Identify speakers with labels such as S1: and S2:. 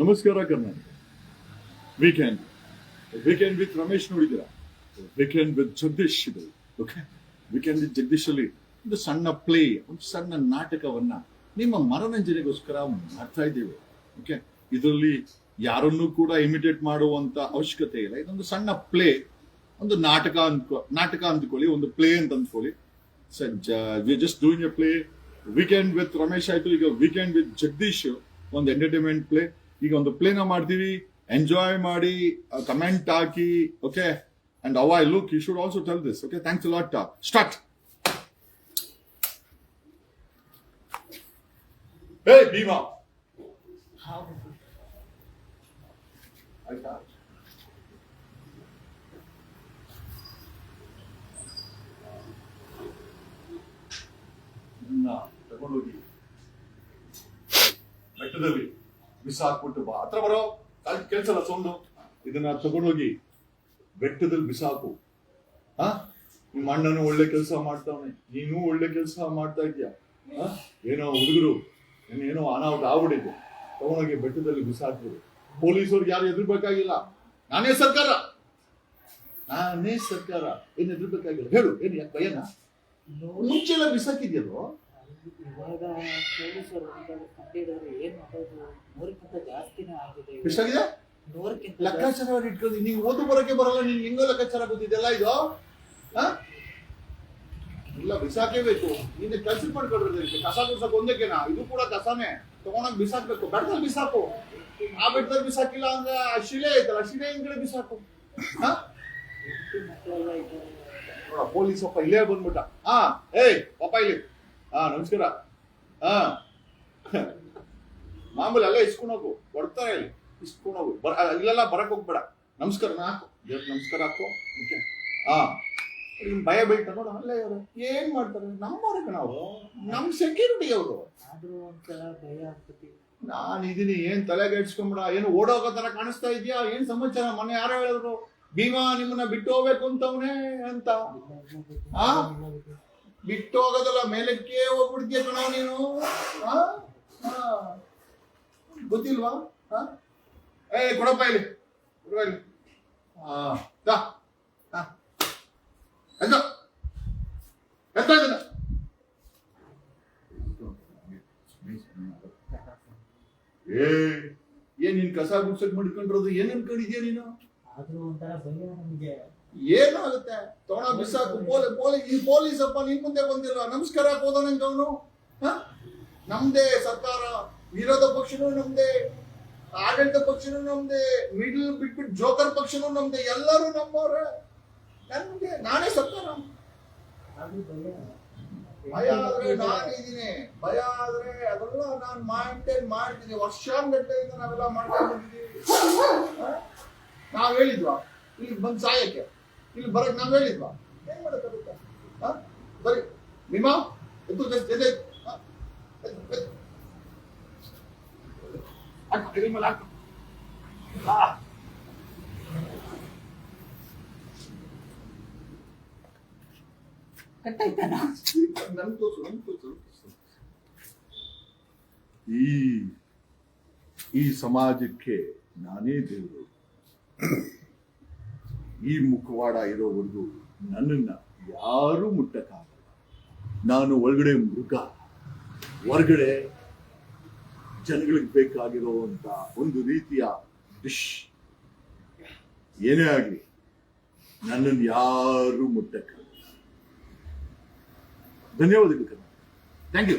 S1: ನಮಸ್ಕಾರ Karnataka. Weekend weekend with Ramesh ನೋಡಿದ್ದೀರಾ weekend with Jagadish ಇದು ಓಕೆ ವೀಕೆಂಡ್ ವಿತ್ ಜಗದೀಶ್ ಅಲ್ಲಿ ಒಂದು ಸಣ್ಣ ಪ್ಲೇ ಒಂದು ಸಣ್ಣ ನಾಟಕವನ್ನ ನಿಮ್ಮ ಮನೋರಂಜನೆಗೋಸ್ಕರ ಮಾಡ್ತಾ ಇದ್ದೇವೆ. ಓಕೆ ಇದರಲ್ಲಿ ಯಾರನ್ನೂ ಕೂಡ ಇಮಿಟೇಟ್ ಮಾಡುವಂತ ಅವಶ್ಯಕತೆ ಇಲ್ಲ. ಇದೊಂದು ಸಣ್ಣ ಪ್ಲೇ ಒಂದು ನಾಟಕ ಅಂದ್ಕೊ, ನಾಟಕ ಅಂದ್ಕೊಳ್ಳಿ, ಒಂದು ಪ್ಲೇ ಅಂತ ಅಂದ್ಕೊಳ್ಳಿ. We just doing a play weekend with Ramesh ಆಯ್ತು, ಈಗ ವೀಕೆಂಡ್ ವಿತ್ ಜಗದೀಶ್ ಒಂದು ಎಂಟರ್ಟೈನ್ಮೆಂಟ್ ಪ್ಲೇ ಈಗ ಒಂದು ಪ್ಲೇನ ಮಾಡ್ತೀವಿ ಎಂಜಾಯ್ ಮಾಡಿ comment hockey okay and uh I look you should also tell this okay thanks lot start ಹೇ ಭೀಮಾ ಆಯ್ತಾ ಇದನ್ನ ತಗೊಂಡೋಗಿ ಬೆಟ್ಟದಲ್ಲಿ ಬಿಸಾಕ್ಬಿಟ್ಟು ಬಾ. ಹತ್ರ ಬರೋ ಕೆಲ್ಸಲ್ಲ ಸೌಂಡು. ಇದನ್ನ ತಗೊಂಡೋಗಿ ಬೆಟ್ಟದಲ್ಲಿ ಬಿಸಾಕು ಹಾ? ನಿಮ್ಮ ಅಣ್ಣನು ಒಳ್ಳೆ ಕೆಲಸ ಮಾಡ್ತಾವನೆ. ನೀನು ಒಳ್ಳೆ ಕೆಲಸ ಮಾಡ್ತಾ ಇದೀಯ? ಏನೋ ಹುಡುಗರು ಏನೋ ಅನಾಹುತ ಆಗ್ಬಿಟ್ಟಿದೆ ತಗೊಂಡೋಗಿ ಬೆಟ್ಟದಲ್ಲಿ ಬಿಸಾಕ್ಬಿಡು ಪೊಲೀಸರು ಯಾರು ಎದುರ್ಬೇಕಾಗಿಲ್ಲ ನಾನೇ ಸರ್ಕಾರ. ನಾನೇ ಸರ್ಕಾರ. ಏನ್ ಎದುರ್ಬೇಕಾಗಿಲ್ಲ ಹೇಳು. ಏನ್ ಯಾಕೆ ಭಯನಾ? ಮುಂಚೆ ಎಲ್ಲ ಬಿಸಾಕಿದ್ಯಲ್ವೋ
S2: ಇವಾಗ ಪೊಲೀಸರು ಕಂಡಿಡಿದ್ರೆ ಏನ್ ಮಾಡೋದು? ನೂರಕ್ಕಿಂತ ಜಾಸ್ತಿನೇ ಆಗಿದೆ.
S1: ಎಷ್ಟಾಗಿದೆ?
S2: ನೂರಕ್ಕಿಂತ
S1: ಲೆಕ್ಕಾಚಾರ ಇಟ್ಕೊಂಡು ನೀವು ಓದು ಬರೋಕೆ ಬರಲ್ಲ ನೀನ್ ಹೆಂಗೋ ಲೆಕ್ಕಾಚಾರ ಗೊತ್ತಿದೆಲ್ಲ ಇದು? ಇಲ್ಲ ಬಿಸಾಕೇಬೇಕು ನೀನು ಕೆಲಸ ಮಾಡ್ಕೊಳ್ರಿ ಕಸ ಬಿಸಾಕ್ ಒಂದಕ್ಕೆನಾ ಇದು ಕೂಡ ಕಸನೇ. ತಗೊಂಡೋಗಿ ಬಿಸಾಕ್ಬೇಕು. ಬೆಟ್ಟದಲ್ಲಿ ಬಿಸಾಕು. ಆ ಬೆಟ್ಟದಲ್ಲಿ ಬಿಸಾಕಿಲ್ಲ ಅಂದ್ರೆ ಆ ಶಿಲೆ ಐತಲ್ಲ ಶಿಲೆ ಹಿಂದ್ಗಡೆ ಬಿಸಾಕು. ಹಾ? ಪೊಲೀಸ್ ಒಬ್ಬ ಇಲ್ಲೇ ಬಂದ್ಬಿಟ್ಟ. ಹಾ ಏಯ್ ಪಾಪ ಇಲ್ಲಿ. ಹಾ ನಮಸ್ಕಾರ. ಹಾ. ಮಾಮೂಲಿ ಅಲ್ಲೇ ಇಸ್ಕೊಂಡು ಹೋಗು. ಕೊಡ್ತಾರೆ ಇಲ್ಲಿ. ಇಸ್ಕೊಂಡು ಹೋಗು. ಬರ ಇಲ್ಲೆಲ್ಲ ಬರಕ್ ಹೋಗ್ಬೇಡ. ನಮಸ್ಕಾರ ಹಾಕು. ದೇವ್ರ ನಮಸ್ಕಾರ ಹಾಕು. ಓಕೆ. ಹಾ. ನಿಮ್ ಭಯ ಬೀಳ್ತ ನೋಡ. ಅಲ್ಲೇ ಅವರು ಏನ್ ಮಾಡ್ತಾರೆ? ನಮ್ಮವ್ರಿಗೆ ನಾವು. ನಮ್ ಸೆಕ್ಯೂರಿಟಿ ಅವರು.
S2: ಆದ್ರೂ ಒಂದ್ಸಲ ಭಯ ಆಗ್ತತಿ
S1: ನಾನ್ ಇದೀನಿ. ಏನ್ ತಲೆಗೆ ಇಡ್ಸ್ಕೊಂಬಿಡ ಏನು ಓಡೋಗೋ ತರ ಕಾಣಿಸ್ತಾ ಇದೆಯಾ? ಏನ್ ಸಮಾಚಾರ? ಮೊನ್ನೆ ಯಾರೋ ಹೇಳಿದ್ರು ಭೀಮಾ ನಿಮ್ಮನ್ನ ಬಿಟ್ಟು ಹೋಗ್ಬೇಕು ಅಂತವನೇ ಅಂತ. ಆ? ಬಿಟ್ಟು ಹೋಗೋದಲ್ಲ, ಮೇಲಕ್ಕೆ ಹೋಗ್ಬಿಡ್ತೀಯ ಕಣ ನೀನು. ಗೊತ್ತಿಲ್ವಾ? ಏ, ಕೊಡಪ್ಪ ಇಲ್ಲಿ ಕೊಡುವ ಇಲ್ಲಿ ಹಾ ತಾ. ಆ. ಎತ್ತೋ. ಎತ್ತೋ ಇದನ್ನ. ಏ, ಏನ್ ನೀನ್ ಕಸ ಗುಡ್ಸಕ್ ಮಾಡ್ಕೊಂಡಿರೋದು ಏನ್ ಅನ್ಕೊಂಡಿದ್ಯಾ ನೀನು
S2: ಆದ್ರೂ ಒಂಥರ ಭಯ ನಮ್ಗೆ
S1: ಏನಾಗುತ್ತೆ? ತೋಣ ಬಿಸಾಕು ಪೊಲೀಸ್ ಪೊಲೀಸ್ ಈ ಪೊಲೀಸ್ ಅಪ್ಪ ನಿನ್ ಮುಂದೆ ಬಂದಿಲ್ಲ. ನಮಸ್ಕಾರ ಹೋದನಂತ ಅವನು. ನಮ್ದೇ ಸರ್ಕಾರ ವಿರೋಧ ಪಕ್ಷನೂ ನಮ್ದೇ ಆಡಳಿತ ಪಕ್ಷನೂ ನಮ್ದೇ ಮಿಡ್ಲ್ ಬಿಟ್ಬಿಟ್ಟು ಜೋಕರ್ ಪಕ್ಷನೂ ನಮ್ದೇ ಎಲ್ಲರೂ ನಮ್ಮವ್ರೆ. ನನ್ಗೆ ನಾನೇ ಸರ್ಕಾರ.
S2: ಭಯ.
S1: ಆದ್ರೆ ನಾನಿದ್ದೀನಿ ಭಯ ಆದ್ರೆ ಅದೆಲ್ಲ ನಾನು ಮಾಡ್ತೇನ್. ಮಾಡ್ತೀನಿ ವರ್ಷಾನ್ಗಟ್ಟಲೆಯಿಂದ ನಾವೆಲ್ಲ ಮಾಡ್ತಾ ಬಂದಿದ್ದೀವಿ? ನಾವ್ ಹೇಳಿದ್ವಾ? ಇಲ್ಲಿ ಬಂದ್ ಸಾಯಕ್ಕೆ. ಇಲ್ಲಿ ಬರಕ್ ನಾವ್ ಹೇಳಿದ್ವಾ ಏನ್ ಮಾಡಕ್ಕಾಗುತ್ತೆ? ಬರೀ ನಿಮ್ಮ ಎದ್ದು ಎದೆ.
S2: ಕಟ್ಟಾಯ್ತಾನ
S1: ನನ್ ತೋರ್ಸು, ನನ್ ತೋರ್ಸು. ಈ ಸಮಾಜಕ್ಕೆ ನಾನೇ ದೇವರು ಈ ಮುಖವಾಡ ಇರೋವರೆಗೂ ನನ್ನನ್ನ ಯಾರೂ ಮುಟ್ಟಕ್ಕಾಗಲ್ಲ. ನಾನು ಒಳಗಡೆ ಮೃಗ, ಹೊರಗಡೆ ಜನಗಳಿಗೆ ಬೇಕಾಗಿರುವಂತ ಒಂದು ರೀತಿಯ ಡಿಶ್ ಏನೇ ಆಗಲಿ, ನನ್ನನ್ನು ಯಾರೂ ಮುಟ್ಟಕ್ಕಾಗಲ್ಲ. ಧನ್ಯವಾದಗಳು ಥ್ಯಾಂಕ್ ಯು